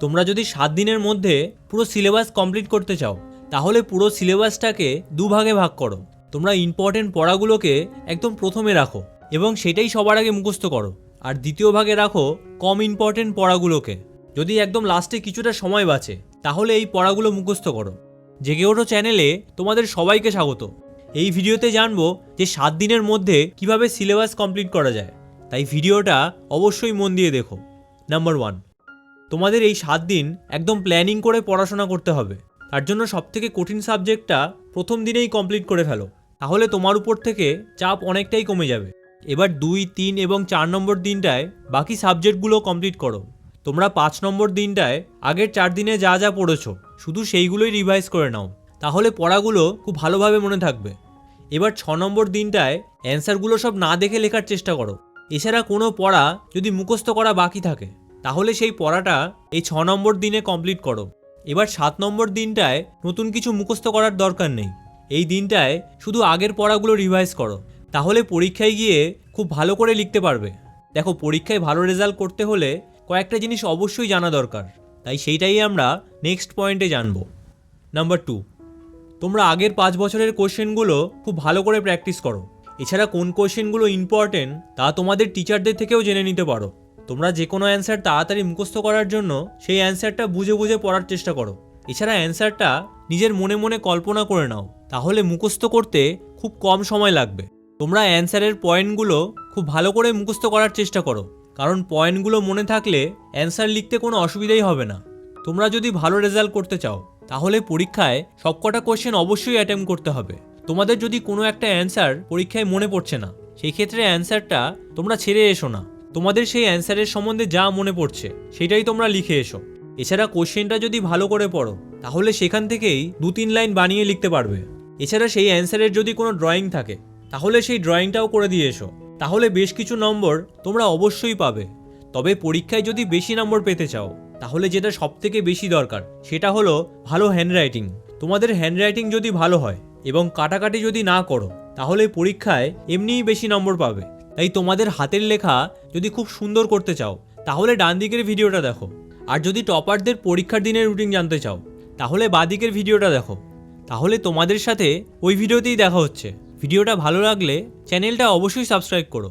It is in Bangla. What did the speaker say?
তোমরা যদি সাত দিনের মধ্যে পুরো সিলেবাস কমপ্লিট করতে চাও, তাহলে পুরো সিলেবাসটাকে দুভাগে ভাগ করো। তোমরা ইম্পর্টেন্ট পড়াগুলোকে একদম প্রথমে রাখো এবং সেটাই সবার আগে মুখস্থ করো। আর দ্বিতীয় ভাগে রাখো কম ইম্পর্টেন্ট পড়াগুলোকে। যদি একদম লাস্টে কিছুটা সময় বাঁচে, তাহলে এই পড়াগুলো মুখস্থ করো। জেগে ওঠো চ্যানেলে তোমাদের সবাইকে স্বাগত। এই ভিডিওতে জানব যে সাত দিনের মধ্যে কীভাবে সিলেবাস কমপ্লিট করা যায়। তাই ভিডিওটা অবশ্যই মন দিয়ে দেখো। নাম্বার ওয়ান তোমাদের এই সাত দিন একদম প্ল্যানিং করে পড়াশোনা করতে হবে। তার জন্য সবথেকে কঠিন সাবজেক্টটা প্রথম দিনেই কমপ্লিট করে ফেলো। তাহলে তোমার উপর থেকে চাপ অনেকটাই কমে যাবে। এবার দুই, তিন এবং চার নম্বর দিনটায় বাকি সাবজেক্টগুলো কমপ্লিট করো। তোমরা পাঁচ নম্বর দিনটায় আগের চার দিনে যা যা পড়েছো, শুধু সেইগুলোই রিভাইজ করে নাও। তাহলে পড়াগুলো খুব ভালোভাবে মনে থাকবে। এবার ছ নম্বর দিনটায় অ্যান্সারগুলো সব না দেখে লেখার চেষ্টা করো। এছাড়া কোনো পড়া যদি মুখস্থ করা বাকি থাকে তাহলে সেই পড়াটা এই ছ নম্বর দিনে কমপ্লিট করো। এবার সাত নম্বর দিনটায় নতুন কিছু মুখস্থ করার দরকার নেই। এই দিনটায় শুধু আগের পড়াগুলো রিভাইজ করো। তাহলে পরীক্ষায় গিয়ে খুব ভালো করে লিখতে পারবে। দেখো, পরীক্ষায় ভালো রেজাল্ট করতে হলে কয়েকটা জিনিস অবশ্যই জানা দরকার। তাই সেইটাই আমরা নেক্সট পয়েন্টে জানব। নাম্বার টু তোমরা আগের পাঁচ বছরের কোশ্চেনগুলো খুব ভালো করে প্র্যাকটিস করো। এছাড়া কোন কোশ্চেনগুলো ইম্পর্টেন্ট তা তোমাদের টিচারদের থেকেও জেনে নিতে পারো। তোমরা যে কোনো অ্যান্সার তাড়াতাড়ি মুখস্থ করার জন্য সেই অ্যান্সারটা বুঝে বুঝে পড়ার চেষ্টা করো। এছাড়া অ্যান্সারটা নিজের মনে মনে কল্পনা করে নাও, তাহলে মুখস্থ করতে খুব কম সময় লাগবে। তোমরা অ্যান্সারের পয়েন্টগুলো খুব ভালো করে মুখস্থ করার চেষ্টা করো, কারণ পয়েন্টগুলো মনে থাকলে অ্যান্সার লিখতে কোনো অসুবিধাই হবে না। তোমরা যদি ভালো রেজাল্ট করতে চাও, তাহলে পরীক্ষায় সবকটা কোশ্চেন অবশ্যই অ্যাটেম্প করতে হবে। তোমাদের যদি কোনো একটা অ্যান্সার পরীক্ষায় মনে পড়ছে না, সেই ক্ষেত্রে অ্যান্সারটা তোমরা ছেড়ে এসো না। তোমাদের সেই অ্যান্সারের সম্বন্ধে যা মনে পড়ছে, সেটাই তোমরা লিখে এসো। এছাড়া কোশ্চেনটা যদি ভালো করে পড়ো, তাহলে সেখান থেকেই দু তিন লাইন বানিয়ে লিখতে পারবে। এছাড়া সেই অ্যান্সারের যদি কোনো ড্রয়িং থাকে, তাহলে সেই ড্রয়িংটাও করে দিয়ে এসো। তাহলে বেশ কিছু নম্বর তোমরা অবশ্যই পাবে। তবে পরীক্ষায় যদি বেশি নম্বর পেতে চাও, তাহলে যেটা সব থেকে বেশি দরকার, সেটা হলো ভালো হ্যান্ডরাইটিং তোমাদের হ্যান্ডরাইটিং যদি ভালো হয় এবং কাটাকাটি যদি না করো, তাহলে পরীক্ষায় এমনিই বেশি নম্বর পাবে। তাই তোমাদের হাতের লেখা যদি খুব সুন্দর করতে চাও, তাহলে ডান দিকের ভিডিওটা দেখো। আর যদি টপারদের পরীক্ষার দিনের রুটিন জানতে চাও, তাহলে বাদিকের ভিডিওটা দেখো। তাহলে তোমাদের সাথে ওই ভিডিওতেই দেখা হচ্ছে। ভিডিওটা ভালো লাগলে চ্যানেলটা অবশ্যই সাবস্ক্রাইব করো।